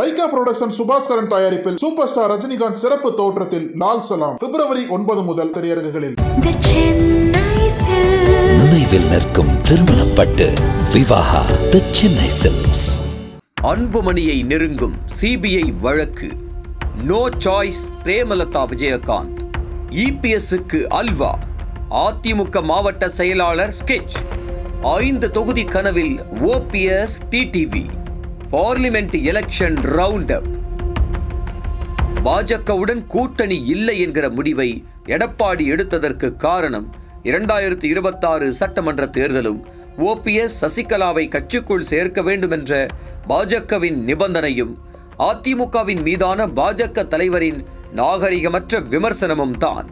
Lyca production Subaskaran தயாரிப்பில் super star Rajinikanth சிறப்பு தோற்றத்தில் லால் சலாம். பிப்ரவரி ஒன்பது முதல் திரையரங்குகளில். The Chennai Silks. நினைவில் நிற்கும் திருமணப்பட்டு விவாகா தி சென்னை சில்க்ஸ் அன்புமணியை நெருங்கும் சிபிஐ வழக்கு. No choice Premalatha Vijayakanth. இபிஎஸ்க்கு halwa. AIADMK மாவட்ட செயலாளர் ஸ்கெச் ஐந்து தொகுதி கனவில் OPS TTV parliament election round up பாஜகவுடன் கூட்டணி இல்லை என்கிற முடிவை எடப்பாடி எடுத்ததற்கு காரணம் இரண்டாயிரத்தி இருபத்தாறு சட்டமன்ற தேர்தலும் ஓபிஎஸ் சசிகலாவை கட்சிக்குள் சேர்க்க வேண்டும் என்ற பாஜகவின் நிபந்தனையும் அதிமுகவின் மீதான பாஜக தலைவரின் நாகரிகமற்ற விமர்சனமும் தான்.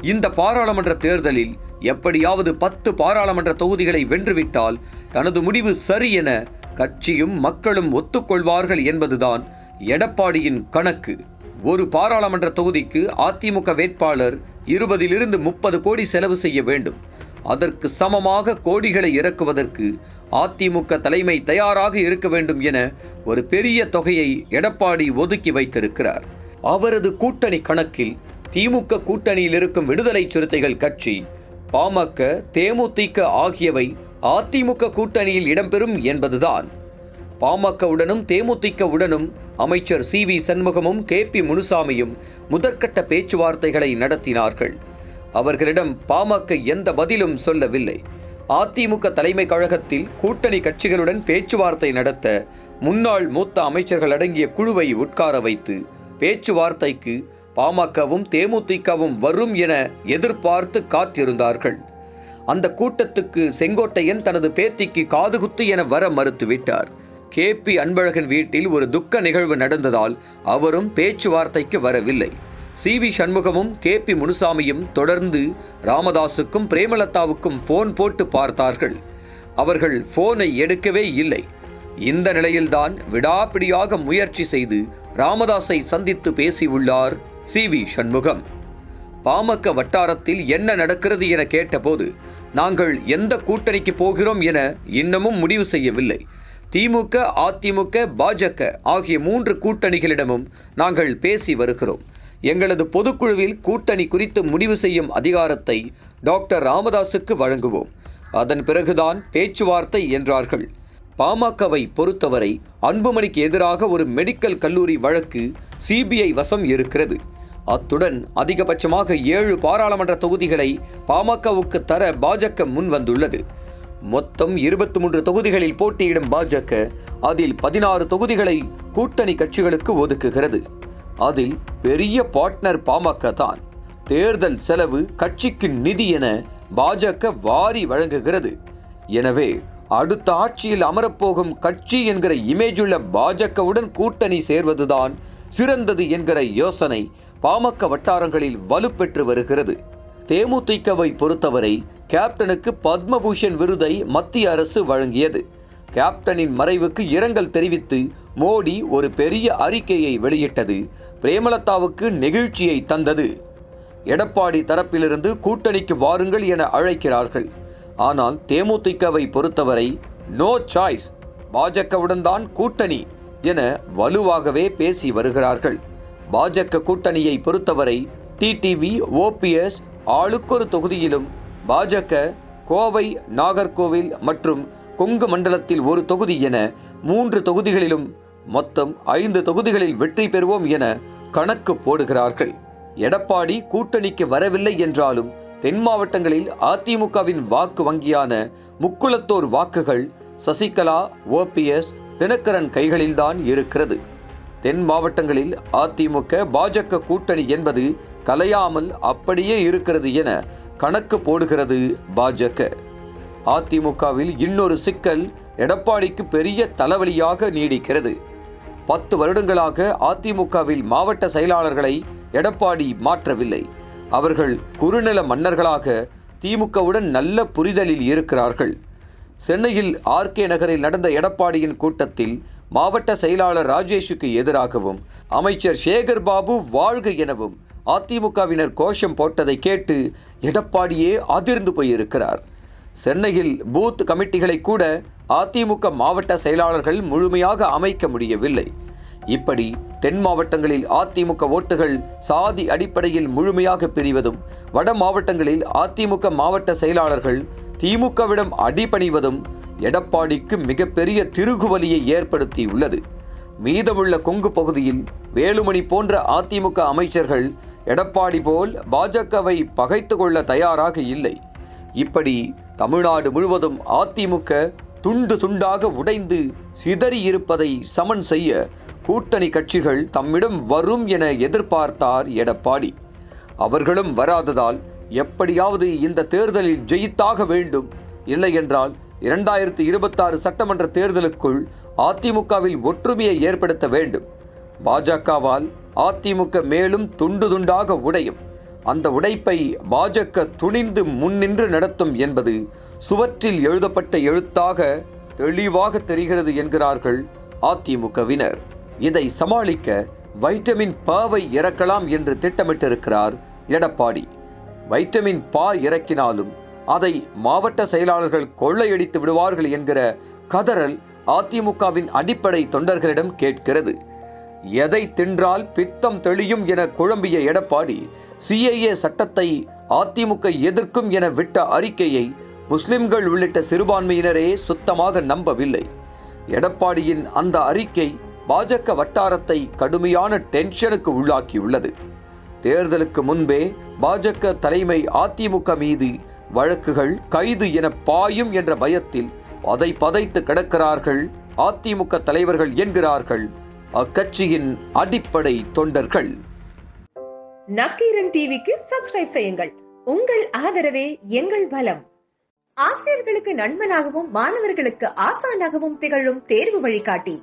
இந்த பாராளுமன்ற தேர்தலில் எப்படியாவது பத்து பாராளுமன்ற தொகுதிகளை வென்றுவிட்டால் தனது முடிவு சரி என கட்சியும் மக்களும் ஒத்துக்கொள்வார்கள் என்பதுதான் எடப்பாடியின் கணக்கு. ஒரு பாராளுமன்ற தொகுதிக்கு அதிமுக வேட்பாளர் இருபதிலிருந்து முப்பது கோடி செலவு செய்ய வேண்டும். அதற்கு சமமாக கோடிகளை இறக்குவதற்கு அதிமுக தலைமை தயாராக இருக்க வேண்டும் என ஒரு பெரிய தொகையை எடப்பாடி ஒதுக்கி வைத்திருக்கிறார். அவரது கூட்டணி கணக்கில் திமுக கூட்டணியில் இருக்கும் விடுதலை சிறுத்தைகள் கட்சி பாமக தேமுதிக ஆகியவை அதிமுக கூட்டணியில் இடம்பெறும் என்பதுதான். பாமகவுடனும் தேமுதிகவுடனும் அமைச்சர் சி வி சண்முகமும் கே பி முனுசாமியும் முதற்கட்ட பேச்சுவார்த்தைகளை நடத்தினார்கள். அவர்களிடம் பாமக எந்த பதிலும் சொல்லவில்லை. அதிமுக தலைமை கழகத்தில் கூட்டணி கட்சிகளுடன் பேச்சுவார்த்தை நடத்த முன்னாள் மூத்த அமைச்சர்கள் அடங்கிய குழுவை உட்கார வைத்து பேச்சுவார்த்தைக்கு பாமகவும் தேமுதிகவும் வரும் என எதிர்பார்த்து காத்திருந்தார்கள். அந்த கூட்டத்துக்கு செங்கோட்டையன் தனது பேத்திக்கு காதுகுத்து என வர மறுத்துவிட்டார். கே. பி. அன்பழகன் வீட்டில் ஒரு துக்க நிகழ்வு நடந்ததால் அவரும் பேச்சுவார்த்தைக்கு வரவில்லை. சி. வி. சண்முகமும் கே. பி. முனுசாமியும் தொடர்ந்து ராமதாசுக்கும் பிரேமலதாவுக்கும் ஃபோன் போட்டு பார்த்தார்கள். அவர்கள் ஃபோனை எடுக்கவே இல்லை. இந்த நிலையில்தான் விடாப்பிடியாக முயற்சி செய்து ராமதாஸை சந்தித்து பேசியுள்ளார் சி. வி. சண்முகம். பாமக வட்டாரத்தில் என்ன நடக்கிறது என கேட்டபோது நாங்கள் எந்த கூட்டணிக்கு போகிறோம் என இன்னமும் முடிவு செய்யவில்லை. திமுக அதிமுக பாஜக ஆகிய மூன்று கூட்டணிகளிடமும் நாங்கள் பேசி வருகிறோம். எங்களது பொதுக்குழுவில் கூட்டணி குறித்து முடிவு செய்யும் அதிகாரத்தை டாக்டர் ராமதாசுக்கு வழங்குவோம். அதன் பிறகுதான் பேச்சுவார்த்தை என்றார்கள். பாமகவை பொறுத்தவரை அன்புமணிக்கு எதிராக ஒரு மெடிக்கல் கல்லூரி வழக்கு சிபிஐ வசம் இருக்கிறது. அத்துடன் அதிகபட்சமாக ஏழு பாராளுமன்ற தொகுதிகளை பாமகவுக்கு தர பாஜக முன் வந்துள்ளது. மொத்தம் இருபத்தி மூன்று தொகுதிகளில் போட்டியிடும் பாஜக அதில் பதினாறு தொகுதிகளை கூட்டணி கட்சிகளுக்கு ஒதுக்குகிறது. அதில் பெரிய பார்ட்னர் பாமக தான். தேர்தல் செலவு கட்சிக்கு நிதி என பாஜக வாரி வழங்குகிறது. எனவே அடுத்த ஆட்சியில் அமரப்போகும் கட்சி என்கிற இமேஜுள்ள பாஜகவுடன் கூட்டணி சேர்வதுதான் சிறந்தது என்கிற யோசனை பாமக வட்டாரங்களில் வலுப்பெற்று வருகிறது. தேமுதிகவை பொறுத்தவரை கேப்டனுக்கு பத்மபூஷன் விருதை மத்திய அரசு வழங்கியது. கேப்டனின் மறைவுக்கு இரங்கல் தெரிவித்து மோடி ஒரு பெரிய அறிக்கையை வெளியிட்டது. பிரேமலதாவுக்கு நெகிழ்ச்சியை தந்தது. எடப்பாடி தரப்பிலிருந்து கூட்டணிக்கு வாருங்கள் என அழைக்கிறார்கள். ஆனால் தேமுதிகவை பொறுத்தவரை நோ சாய்ஸ். பாஜகவுடன் தான் கூட்டணி. என வலுவாகவே பேசி வருகிறார்கள். பாஜக கூட்டணியை பொறுத்தவரை டிடிவி ஓபிஎஸ் ஆளுக்கொரு தொகுதியிலும் பாஜக கோவை நாகர்கோவில் மற்றும் கொங்கு மண்டலத்தில் ஒரு தொகுதி என மூன்று தொகுதிகளிலும் மொத்தம் ஐந்து தொகுதிகளில் வெற்றி பெறுவோம் என கணக்கு போடுகிறார்கள். எடப்பாடி கூட்டணிக்கு வரவில்லை என்றாலும் தென் மாவட்டங்களில் அதிமுகவின் வாக்கு வங்கியான முக்குளத்தோர் வாக்குகள் சசிகலா ஓபிஎஸ் தினகரன் கைகளில்தான் இருக்கிறது. தென் மாவட்டங்களில் அதிமுக பாஜக கூட்டணி என்பது கலையாமல் அப்படியே இருக்கிறது என கணக்கு போடுகிறது பாஜக. அதிமுகவில் இன்னொரு சிக்கல் எடப்பாடிக்கு பெரிய தலைவலியாக நீடிக்கிறது. பத்து வருடங்களாக அதிமுகவில் மாவட்ட செயலாளர்களை எடப்பாடி மாற்றவில்லை. அவர்கள் குறுநில மன்னர்களாக திமுகவுடன் நல்ல புரிதலில் இருக்கிறார்கள். சென்னையில் ஆர்கே நகரில் நடந்த எடப்பாடியின் கூட்டத்தில் மாவட்ட செயலாளர் ராஜேஷுக்கு எதிராகவும் அமைச்சர் சேகர் பாபு வாழ்க எனவும் அதிமுகவினர் கோஷம் போட்டதை கேட்டு எடப்பாடியே அதிர்ந்து போயிருக்கிறார். சென்னையில் பூத் கமிட்டிகளை கூட அதிமுக மாவட்ட செயலாளர்கள் முழுமையாக அமைக்க முடியவில்லை. இப்படி தென் மாவட்டங்களில் அதிமுக ஓட்டுகள் சாதி அடிப்படையில் முழுமையாக பிரிவதும் வட மாவட்டங்களில் அதிமுக மாவட்ட செயலாளர்கள் திமுகவிடம் அடிபணிவதும் எடப்பாடிக்கு மிகப்பெரிய திருகுவலியை ஏற்படுத்தியுள்ளது. மீதமுள்ள கொங்கு பகுதியில் வேலுமணி போன்ற அதிமுக அமைச்சர்கள் எடப்பாடி போல் பாஜகவை பகைத்து கொள்ள தயாராக இல்லை. இப்படி தமிழ்நாடு முழுவதும் அதிமுக துண்டு துண்டாக உடைந்து சிதறியிருப்பதை சமன் செய்ய கூட்டணி கட்சிகள் தம்மிடம் வரும் என எதிர்பார்த்தார் எடப்பாடி. அவர்களும் வராததால் எப்படியாவது இந்த தேர்தலில் ஜெயித்தாக வேண்டும். இல்லையென்றால் இரண்டாயிரத்தி இருபத்தாறு சட்டமன்ற தேர்தலுக்குள் அதிமுகவில் ஒற்றுமையை ஏற்படுத்த வேண்டும். பாஜகவால் அதிமுக மேலும் துண்டு துண்டாக உடையும். அந்த உடைப்பை பாஜக துணிந்து முன்னின்று நடத்தும் என்பது சுவற்றில் எழுதப்பட்ட எழுத்தாக தெளிவாக தெரிகிறது என்கிறார்கள் அதிமுகவினர். இதை சமாளிக்க வைட்டமின் பாவை இறக்கலாம் என்று திட்டமிட்டிருக்கிறார் எடப்பாடி. வைட்டமின் பா இறக்கினாலும் அதை மாவட்ட செயலாளர்கள் கொள்ளையடித்து விடுவார்கள் என்கிற கதறல் அதிமுகவின் அடிப்படை தொண்டர்களிடம் கேட்கிறது. எதை தின்றால் பித்தம் தெளியும் என குழம்பிய எடப்பாடி சிஏஏ சட்டத்தை அதிமுக எதிர்க்கும் என விட்ட அறிக்கையை முஸ்லிம்கள் உள்ளிட்ட சிறுபான்மையினரே சுத்தமாக நம்பவில்லை. எடப்பாடியின் அந்த அறிக்கை பாஜக வட்டாரத்தை கடுமையான டென்ஷனுக்கு உள்ளாக்கியுள்ளது. தேர்தலுக்கு முன்பே பாஜக தலைமை அதிமுக மீது வழக்குகள் கைது என பாயும் என்ற பயத்தில் அதை பதைத்து கிடக்கிறார்கள் அதிமுக தலைவர்கள் என்கிறார்கள் அக்கட்சியின் அடிப்படை தொண்டர்கள். நக்கீரன் டிவிக்கு சப்ஸ்கிரைப் செய்யுங்கள். உங்கள் ஆதரவே எங்கள் பலம். ஆசிரியர்களுக்கு நண்பனாகவும் மாணவர்களுக்கு ஆசானாகவும் திகழும் தேர்வு வழிகாட்டி.